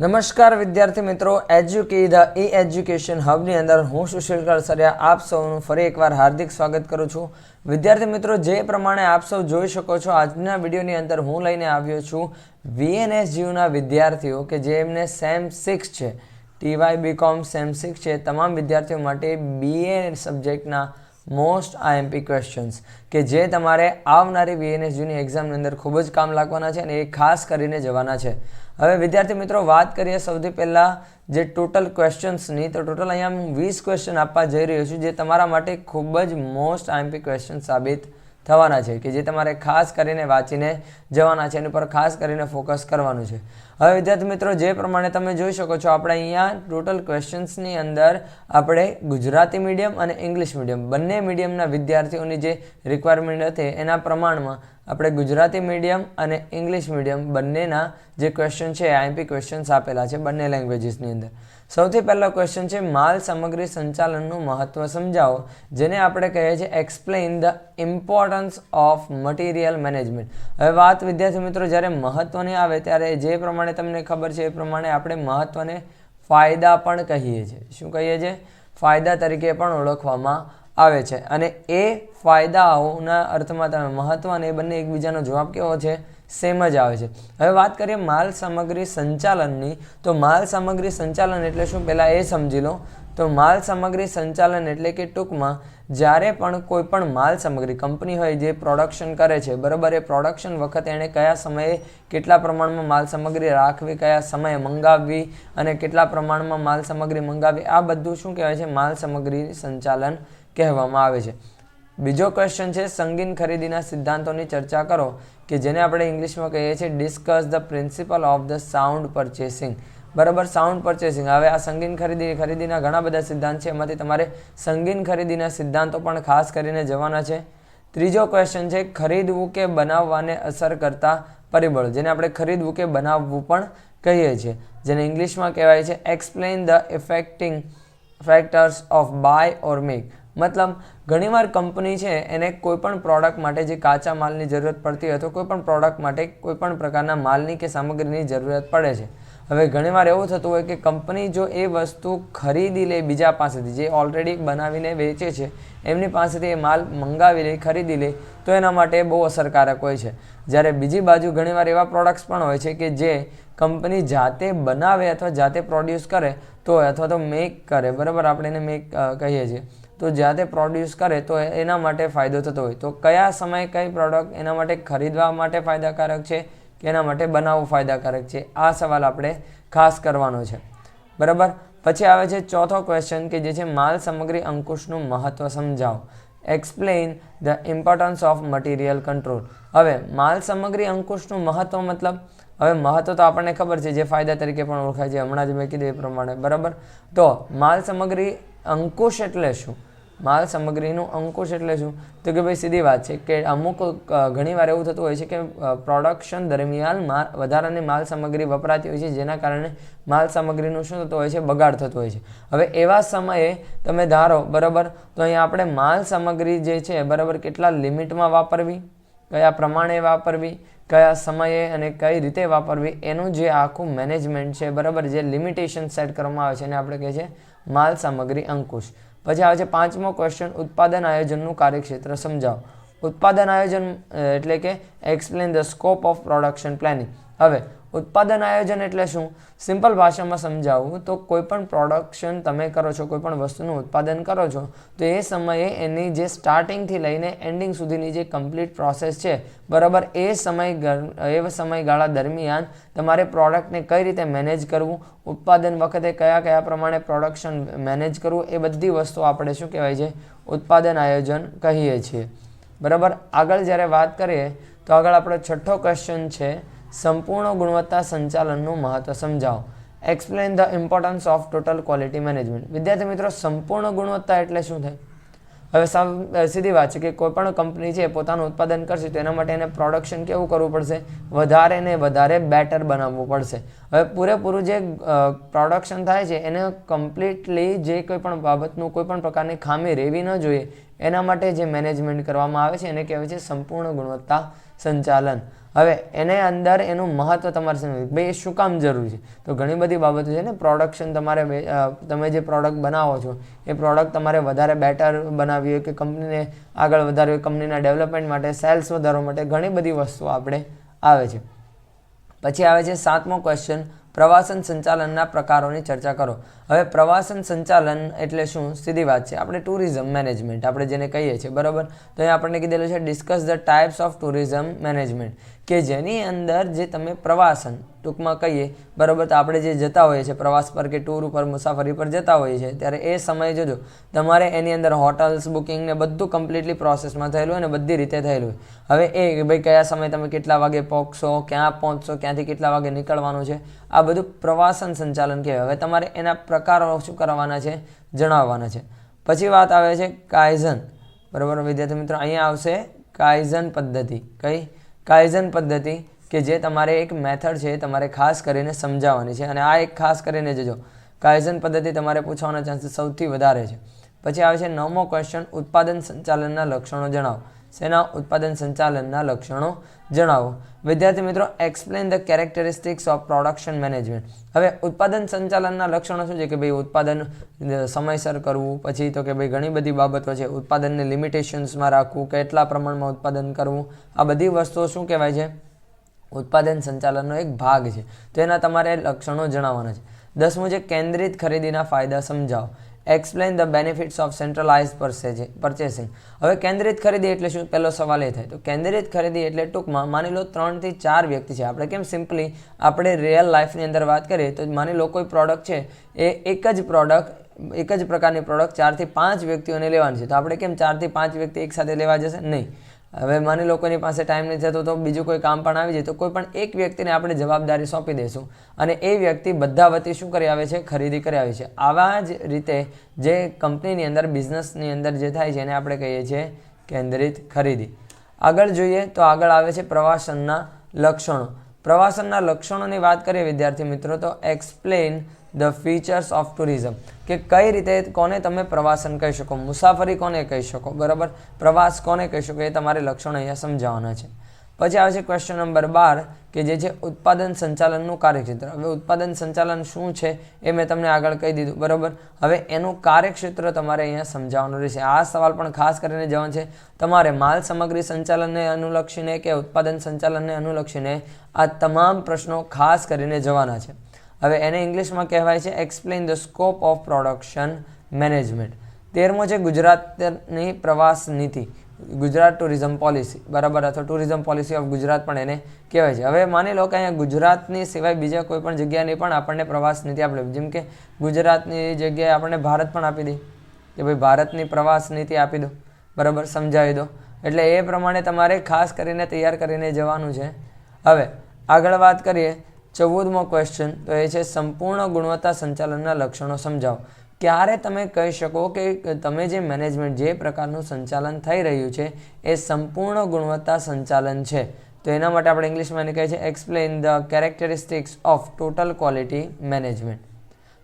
નમસ્કાર વિદ્યાર્થી મિત્રો એજ્યુકે ધ ઈ એજ્યુકેશન હબની અંદર હું સુશીલ કળસરિયા આપ સૌનું ફરી એકવાર હાર્દિક સ્વાગત કરું છું. વિદ્યાર્થી મિત્રો, જે પ્રમાણે આપ સૌ જોઈ શકો છો, આજના વિડીયોની અંદર હું લઈને આવ્યો છું વીએનએસજીયુના વિદ્યાર્થીઓ, કે જેમને સેમ સિક્સ છે. ટીવાય બીકોમ સેમ સિક્સ છે. તમામ વિદ્યાર્થીઓ માટે બીએ સબ્જેક્ટના મોસ્ટ આઈએમપી ક્વેશ્ચન્સ કે જે તમારે આવનારી વીએનએસજીની એક્ઝામની અંદર ખૂબ જ કામ લાગવાના છે અને એ ખાસ કરીને જવાના છે. હવે વિદ્યાર્થી મિત્રો, વાત કરીએ સૌથી પહેલાં જે ટોટલ ક્વેશ્ચન્સની તો ટોટલ અહીંયા હું વીસ ક્વેશ્ચન આપવા જઈ રહ્યો છું, જે તમારા માટે ખૂબ જ મોસ્ટ આઈએમપી ક્વેશ્ચન સાબિત થવાના છે, કે જે તમારે ખાસ કરીને વાંચીને જવાના છે, એની પર ખાસ કરીને ફોકસ કરવાનું છે. હવે વિદ્યાર્થી મિત્રો, જે પ્રમાણે તમે જોઈ શકો છો, આપણે અહીંયા ટોટલ ક્વેશ્ચન્સની અંદર આપણે ગુજરાતી મીડિયમ અને ઇંગ્લિશ મીડિયમ બંને મીડિયમના વિદ્યાર્થીઓની જે રિક્વાયરમેન્ટ હતી, એના પ્રમાણમાં આપણે ગુજરાતી મીડિયમ અને ઇંગ્લિશ મીડિયમ બંનેના જે ક્વેશ્ચન છે આઈએમપી ક્વેશ્ચન્સ આપેલા છે બંને લેંગ્વેજીસની અંદર. સૌથી પહેલો ક્વેશ્ચન છે, માલ સામગ્રી સંચાલનનું મહત્વ સમજાવો, જેને આપણે કહીએ છીએ explain the importance of material management હવે વાત વિદ્યાર્થી મિત્રો, જ્યારે મહત્વની આવે ત્યારે જે પ્રમાણે તમને ખબર છે, એ પ્રમાણે આપણે મહત્વને ફાયદા પણ કહીએ છીએ. શું કહીએ છીએ? ફાયદા તરીકે પણ ઓળખવામાં આવે છે. અને એ ફાયદાઓના અર્થમાં તમે મહત્વ અને એ બંને એકબીજાનો જવાબ કેવો છે? સેમ જ આવે છે. હવે વાત કરીએ માલ સામગ્રી સંચાલનની. તો માલ સામગ્રી સંચાલન એટલે શું? પહેલાં એ સમજી લો તો માલ સામગ્રી સંચાલન એટલે કે ટૂંકમાં જ્યારે પણ કોઈ પણ માલ સામગ્રી કંપની હોય જે પ્રોડક્શન કરે છે, બરાબર? એ પ્રોડક્શન વખતે એણે કયા સમયે કેટલા પ્રમાણમાં માલ સામગ્રી રાખવી, કયા સમયે મંગાવવી અને કેટલા પ્રમાણમાં માલ સામગ્રી મંગાવવી, આ બધું શું કહેવાય છે? માલ સામગ્રી સંચાલન કહેવામાં આવે છે. બીજો ક્વેશ્ચન છે, સંગીન ખરીદીના સિદ્ધાંતોની ચર્ચા કરો કે જેને આપણે ઇંગ્લિશમાં કહીએ છીએ discuss the principle of the sound purchasing બરાબર સાઉન્ડ પરચેસિંગ હવે આ સંગીન ખરીદી, ખરીદીના ઘણા બધા સિદ્ધાંત છે. એમાંથી તમારે સંગીન ખરીદીના સિદ્ધાંતો પણ ખાસ કરીને જવાના છે. ત્રીજો ક્વેશ્ચન છે, ખરીદવું કે બનાવવાને અસર કરતા પરિબળો, જેને આપણે ખરીદવું કે બનાવવું પણ કહીએ છીએ. જેને ઇંગ્લિશમાં કહેવાય છે explain the effecting factors of buy or make મતલબ, ઘણીવાર કંપની છે, એને કોઈપણ પ્રોડક્ટ માટે જે કાચા માલની જરૂરત પડતી હોય તો કોઈ પણ પ્રોડક્ટ માટે કોઈપણ પ્રકારના માલની કે સામગ્રીની જરૂરત પડે છે. હવે ઘણીવાર એવું થતું હોય કે કંપની જો એ વસ્તુ ખરીદી લે બીજા પાસેથી, જે ઓલરેડી બનાવીને વેચે છે, એમની પાસેથી એ માલ મંગાવી લે, ખરીદી લે, તો એના માટે બહુ અસરકારક હોય છે. જ્યારે બીજી બાજુ ઘણીવાર એવા પ્રોડક્ટ્સ પણ હોય છે કે જે કંપની જાતે બનાવે અથવા જાતે પ્રોડ્યુસ કરે, તો અથવા તો મેક કરે, બરાબર? આપણે એને મેક કહીએ છીએ. તો જાતે પ્રોડ્યુસ કરે, તો એના માટે ફાયદો થતો હોય. તો કયા સમયે કઈ પ્રોડક્ટ એના માટે ખરીદવા માટે ફાયદાકારક છે? એના માટે બનાવવું ફાયદાકારક છે. આ સવાલ આપણે ખાસ કરવાનો છે. બરાબર? પછી આવે છે ચોથો ક્વેશ્ચન કે જે છે માલ સામગ્રી અંકુશનું મહત્વ સમજાવો. Explain the importance of material control હવે, માલ સામગ્રી અંકુશનું મહત્વ મતલબ? હવે મહત્વ તો આપણને ખબર છે, જે ફાયદા તરીકે પણ ઓળખાય છે. હમણાં જ મેં કીધું એ પ્રમાણે. બરાબર? તો, માલ સામગ્રી અંકુશ એટલે શું? માલ સામગ્રીનું અંકુશ એટલે શું? તો કે ભાઈ સીધી વાત છે કે અમુક ઘણીવાર એવું થતું હોય છે કે પ્રોડક્શન દરમિયાન માલ, વધારાની માલ સામગ્રી વપરાતી હોય છે, જેના કારણે માલ સામગ્રીનું શું થતું હોય છે? બગાડ થતો હોય છે. હવે એવા સમયે તમે ધારો, બરાબર? તો અહીંયા આપણે માલ સામગ્રી જે છે, બરાબર, કેટલા લિમિટમાં વાપરવી? કયા પ્રમાણે વાપરવી? કયા સમયે અને કઈ રીતે વાપરવી? એનું જે આખું મેનેજમેન્ટ છે, બરાબર? જે લિમિટેશન સેટ કરવામાં આવે છે, એને આપણે કહે છે માલ સામગ્રી અંકુશ. પછી આવે છે પાંચમો ક્વેશ્ચન ઉત્પાદન આયોજનનું કાર્યક્ષેત્ર. સમજાવો. ઉત્પાદન આયોજન એટલે કે explain the scope of production planning હવે ઉત્પાદન આયોજન એટલે શું? સિમ્પલ ભાષામાં સમજાવું તો કોઈ પણ પ્રોડક્શન તમે કરો છો કોઈ પણ વસ્તુનું ઉત્પાદન કરો છો, તો એ સમયે એની જે સ્ટાર્ટિંગથી લઈને એન્ડિંગ સુધીની જે કમ્પ્લીટ પ્રોસેસ છે, બરાબર એ સમય એ સમયગાળા દરમિયાન તમારે પ્રોડક્ટને કઈ રીતે મેનેજ કરવું, ઉત્પાદન વખતે કયા કયા પ્રમાણે પ્રોડક્શન મેનેજ કરવું, એ બધી વસ્તુ આપણે શું કહેવાય છે, ઉત્પાદન આયોજન કહીએ છીએ. બરાબર? આગળ જ્યારે વાત કરીએ તો આગળ આપણો છઠ્ઠો ક્વેશ્ચન છે સંપૂર્ણ ગુણવત્તા સંચાલનનું મહત્વ સમજાવો. Explain the importance of total quality management વિદ્યાર્થી મિત્રો, સંપૂર્ણ ગુણવત્તા એટલે શું થાય? હવે સીધી વાત છે કે કોઈપણ કંપની છે પોતાનું ઉત્પાદન કરશે, તો એના માટે એને પ્રોડક્શન કેવું કરવું પડશે? વધારે ને વધારે બેટર બનાવવું પડશે. હવે પૂરેપૂરું જે પ્રોડક્શન થાય છે, એને કમ્પ્લીટલી જે કોઈ પણ બાબતનું, કોઈ પણ પ્રકારની ખામી રહેવી ન જોઈએ, એના માટે જે મેનેજમેન્ટ કરવામાં આવે છે, એને કહેવાય છે સંપૂર્ણ ગુણવત્તા સંચાલન. હવે એને અંદર એનું મહત્વ તમારે સમજવું ભાઈ, એ શું કામ જરૂરી છે? તો ઘણી બધી બાબતો છે ને પ્રોડક્શન તમારે તમે જે પ્રોડક્ટ બનાવો છો, એ પ્રોડક્ટ તમારે વધારે બેટર બનાવવી હોય કે કંપનીને આગળ વધારવી હોય કંપનીના ડેવલપમેન્ટ માટે સેલ્સ વધારવા માટે ઘણી બધી વસ્તુઓ આપણે આવે છે. પછી આવે છે સાતમો ક્વેશ્ચન પ્રવાસન સંચાલનના પ્રકારોની ચર્ચા કરો. હવે પ્રવાસન સંચાલન એટલે શું? સીધી વાત છે. આપણે ટુરિઝમ મેનેજમેન્ટ આપણે જેને કહીએ છીએ, બરાબર? તો અહીં આપણને કીધેલું છે discuss the types of tourism management કે જેની અંદર જે તમે પ્રવાસન, ટૂંકમાં કહીએ, બરાબર, તો આપણે જે જતા હોઈએ છીએ, પ્રવાસ પર કે ટૂર ઉપર, મુસાફરી પર જતા હોઈએ છીએ, ત્યારે એ સમયે જોજો, તમારે એની અંદર હોટલ્સ બુકિંગ ને બધું કમ્પ્લીટલી પ્રોસેસમાં થયેલું અને બધી રીતે થયેલું હવે એ કે ભાઈ કયા સમયે તમે કેટલા વાગે પહોંચશો, ક્યાં પહોંચશો, ક્યાંથી કેટલા વાગે નીકળવાનું છે, આ બધું પ્રવાસન સંચાલન કહેવાય. હવે તમારે એના પ્રકારો શું કરવાના છે, જણાવવાના છે. પછી વાત આવે છે કાયઝન. બરાબર, વિદ્યાર્થી મિત્રો, અહીંયા આવશે કાયઝન પદ્ધતિ. કઈ? કાયઝન પદ્ધતિ, કે જે તમારે એક મેથડ છે તમારે ખાસ કરીને સમજાવવાની છે. અને આ એક ખાસ કરીને જજો કાયઝન પદ્ધતિ તમારે પૂછવાના ચાન્સીસ સૌથી વધારે છે. પછી આવે છે નવમો ક્વેશ્ચન ઉત્પાદન સંચાલનના લક્ષણો જણાવો. શેના ઉત્પાદન સંચાલનના લક્ષણો જણાવો. વિદ્યાર્થી મિત્રો explain the characteristics of production management હવે ઉત્પાદન સંચાલનના લક્ષણો શું છે? કે ભાઈ ઉત્પાદન સમયસર કરવું, પછી તો કે ભાઈ ઘણી બધી બાબતો છે. ઉત્પાદનને લિમિટેશન્સમાં રાખવું, કેટલા પ્રમાણમાં ઉત્પાદન કરવું, આ બધી વસ્તુઓ શું કહેવાય છે? ઉત્પાદન સંચાલનનો એક ભાગ છે. તો એના તમારે લક્ષણો જણાવવાના છે. દસમું છે, કેન્દ્રિત ખરીદીના ફાયદા સમજાવો. Explain the benefits of centralise purchasing હવે કેન્દ્રિત ખરીદી એટલે શું? પહેલો સવાલ એ થાય. તો કેન્દ્રિત ખરીદી એટલે ટૂંકમાં માની લો ત્રણથી ચાર વ્યક્તિ છે. આપણે કેમ સિમ્પલી આપણે રિયલ લાઈફની અંદર વાત કરીએ, તો માની લો કોઈ પ્રોડક્ટ છે, એ એક જ પ્રોડક્ટ એક જ પ્રકારની પ્રોડક્ટ ચારથી પાંચ વ્યક્તિઓને લેવાની છે. તો આપણે કેમ ચારથી પાંચ વ્યક્તિ એકસાથે લેવા જશે? નહીં. હવે માની લોકોની પાસે ટાઈમ નથી થતો, તો બીજું કોઈ કામ પણ આવી જાય, તો કોઈ પણ એક વ્યક્તિને આપણે જવાબદારી સોંપી દઈશું. અને એ વ્યક્તિ બધા વતી શું કરી આવે છે? ખરીદી કરી આવે છે. આવા જ રીતે જે કંપનીની અંદર બિઝનેસની અંદર જે થાય છે, એને આપણે કહીએ છીએ કેન્દ્રિત ખરીદી. આગળ જોઈએ તો આગળ આવે છે પ્રવાસનના લક્ષણો. પ્રવાસનના લક્ષણોની વાત કરીએ વિદ્યાર્થી મિત્રો, તો explain the features of tourism કે કઈ રીતે કોને તમે પ્રવાસન કહી શકો? મુસાફરી કોને કહી શકો? બરાબર? પ્રવાસ કોને કહી શકો? એ તમારે લક્ષણો અહીંયા સમજાવવાના છે. પછી આવે છે ક્વેશ્ચન નંબર બાર, કે જે છે ઉત્પાદન સંચાલનનું કાર્યક્ષેત્ર. હવે ઉત્પાદન સંચાલન શું છે એ મેં તમને આગળ કહી દીધું. બરાબર? હવે એનું કાર્યક્ષેત્ર તમારે અહીંયા સમજાવવાનું રહેશે. આ સવાલ પણ ખાસ કરીને જવાનું છે. તમારે માલ સામગ્રી સંચાલનને અનુલક્ષીને કે ઉત્પાદન સંચાલનને અનુલક્ષીને આ તમામ પ્રશ્નો ખાસ કરીને જવાના છે. હવે એને ઇંગ્લિશમાં કહેવાય છે explain the scope of production management તેરમો છે ગુજરાતની પ્રવાસ નીતિ, ગુજરાત ટુરિઝમ પોલિસી બરાબર? અથવા ટુરિઝમ પોલિસી ઓફ ગુજરાત પણ એને કહેવાય છે. હવે માની લો કે અહીંયા ગુજરાતની સિવાય બીજા કોઈ પણ જગ્યાની પણ આપણને પ્રવાસ નીતિ આપણે જેમ કે ગુજરાતની જગ્યાએ આપણને ભારત પણ આપી દે. કે ભાઈ ભારતની પ્રવાસ નીતિ આપી દો. બરાબર? સમજાવી દો. એટલે એ પ્રમાણે તમારે ખાસ કરીને તૈયાર કરીને જવાનું છે. હવે આગળ વાત કરીએ ચૌદમો ક્વેશ્ચન તો એ છે, સંપૂર્ણ ગુણવત્તા સંચાલનના લક્ષણો સમજાવો. ક્યારે તમે કહી શકો કે તમે જે મેનેજમેન્ટ જે પ્રકારનું સંચાલન થઈ રહ્યું છે, એ સંપૂર્ણ ગુણવત્તા સંચાલન છે? તો એના માટે આપણે ઇંગ્લિશમાં એને કહે છે explain the characteristics of total quality management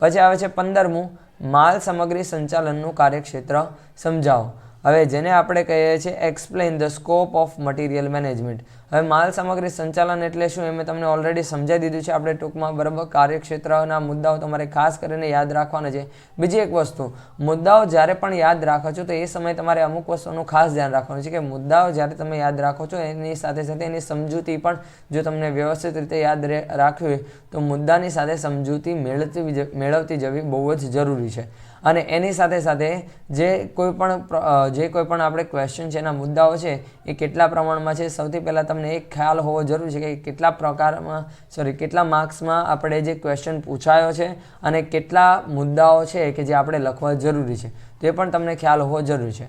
પછી આવે છે પંદરમું, માલ સામગ્રી સંચાલનનું કાર્યક્ષેત્ર સમજાવો. હવે જેને આપણે કહીએ છીએ explain the scope of material management હવે માલ સામગ્રી સંચાલન એટલે શું, એ મેં તમને ઓલરેડી સમજાવી દીધું છે. આપણે ટૂંકમાં બરાબર કાર્યક્ષેત્રના મુદ્દાઓ તમારે ખાસ કરીને યાદ રાખવાના છે. બીજી એક વસ્તુ, મુદ્દાઓ જ્યારે પણ યાદ રાખો છો, તો એ સમયે તમારે અમુક વસ્તુનું ખાસ ધ્યાન રાખવાનું છે કે મુદ્દાઓ જ્યારે તમે યાદ રાખો છો, એની સાથે સાથે એની સમજૂતી પણ જો તમને વ્યવસ્થિત રીતે યાદ રાખવી હોય, તો મુદ્દાની સાથે સમજૂતી મેળવતી મેળવતી જવી બહુ જ જરૂરી છે. અને એની સાથે સાથે જે કોઈ પણ જે કોઈ પણ આપણે ક્વેશ્ચન છે, એના મુદ્દાઓ છે, એ કેટલા પ્રમાણમાં છે? સૌથી પહેલાં તમને એક ખ્યાલ હોવો જરૂરી છે કે કેટલા પ્રકારમાં સોરી કેટલા માર્ક્સમાં આપણે જે ક્વેશ્ચન પૂછાયો છે અને કેટલા મુદ્દાઓ છે કે જે આપણે લખવા જરૂરી છે. તે પણ તમને ખ્યાલ હોવો જરૂરી છે.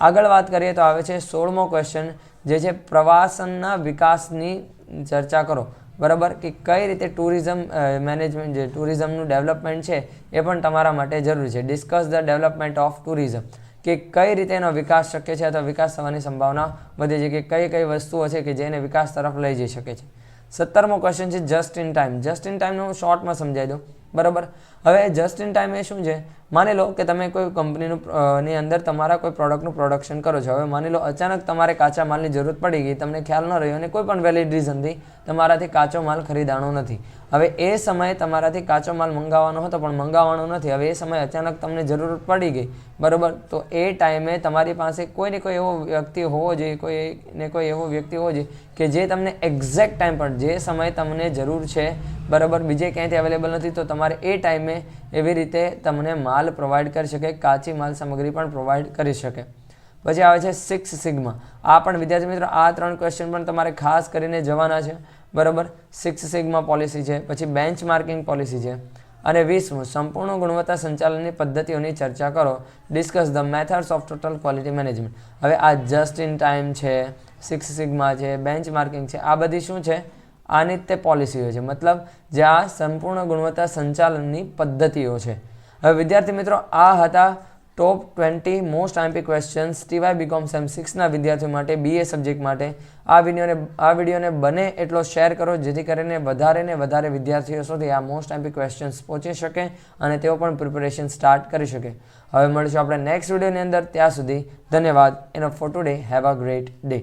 આગળ વાત કરીએ તો આવે છે સોળમો ક્વેશ્ચન જે છે પ્રવાસનના વિકાસની ચર્ચા કરો. બરાબર? કે કઈ રીતે ટુરિઝમ મેનેજમેન્ટ જે ટુરિઝમનું ડેવલપમેન્ટ છે એ પણ તમારા માટે જરૂરી છે. Discuss the development of tourism કે કઈ રીતે એનો વિકાસ શક્ય છે અથવા વિકાસ થવાની સંભાવના વધે છે? કે કઈ કઈ વસ્તુઓ છે કે જેને વિકાસ તરફ લઈ જઈ શકે છે? સત્તરમો ક્વેશ્ચન છે just in time just in ટાઈમનું શોર્ટમાં સમજાવી દઉં. બરાબર? હવે જસ્ટ ઇન ટાઈમ એ શું છે? માની લો કે તમે કોઈ કંપનીનું ની અંદર તમારા કોઈ પ્રોડક્ટનું પ્રોડક્શન કરો છો. હવે માની લો અચાનક તમારે કાચા માલની જરૂરત પડી ગઈ, તમને ખ્યાલ ન રહ્યો અને કોઈ પણ વેલિડ રીઝનથી તમારાથી કાચો માલ ખરીદાણો નથી. હવે એ સમયે તમારાથી કાચો માલ મંગાવવાનો હતો પણ મંગાવવાનો નથી. હવે એ સમયે અચાનક તમને જરૂરત પડી ગઈ. બરાબર? તો એ ટાઈમે તમારી પાસે કોઈ ને કોઈ એવો વ્યક્તિ હોવો જોઈએ કોઈ ને કોઈ એવો વ્યક્તિ હોવો જોઈએ કે જે તમને એક્ઝેક્ટ ટાઈમ પર, જે સમયે તમને જરૂર છે, બરાબર? બીજે ક્યાંયથી અવેલેબલ નથી, તો તમારે એ ટાઈમે એવી રીતે તમને માલ પ્રોવાઈડ કરી શકે, કાચી માલ સામગ્રી પણ પ્રોવાઈડ કરી શકે. પછી આવે છે સિક્સ સિગ્મા આ પણ, વિદ્યાર્થી મિત્રો, આ ત્રણ ક્વેશ્ચન પણ તમારે ખાસ કરીને જવાના છે. બરાબર? સિક્સ સિગ્મા પોલિસી છે, પછી બેન્ચ માર્કિંગ પોલિસી છે. અને વીસમું, સંપૂર્ણ ગુણવત્તા સંચાલનની પદ્ધતિઓની ચર્ચા કરો. Discuss the methods of total quality management હવે આ જસ્ટ ઇન ટાઈમ છે સિક્સ સિગ્મા છે બેન્ચ માર્કિંગ છે, આ બધી શું છે? આની નિત્ય પોલિસીઓ છે. મતલબ જે આ સંપૂર્ણ ગુણવત્તા સંચાલનની પદ્ધતિઓ છે. હવે વિદ્યાર્થી મિત્રો, આ હતા top twenty most IMP questions TY BCom sem સિક્સના વિદ્યાર્થીઓ માટે બીએ સબ્જેક્ટ માટે. આ વિડીયોને આ વિડીયોને બને એટલો શેર કરો, જેથી કરીને વધારે ને વધારે વિદ્યાર્થીઓ સુધી આ મોસ્ટ આઈમ્પી ક્વેશ્ચન્સ પહોંચી શકે અને તેઓ પણ પ્રિપેરેશન સ્ટાર્ટ કરી શકે. હવે મળીશું આપણે નેક્સ્ટ વિડીયોની અંદર. ત્યાં સુધી ધન્યવાદ. એનો photo day have a great day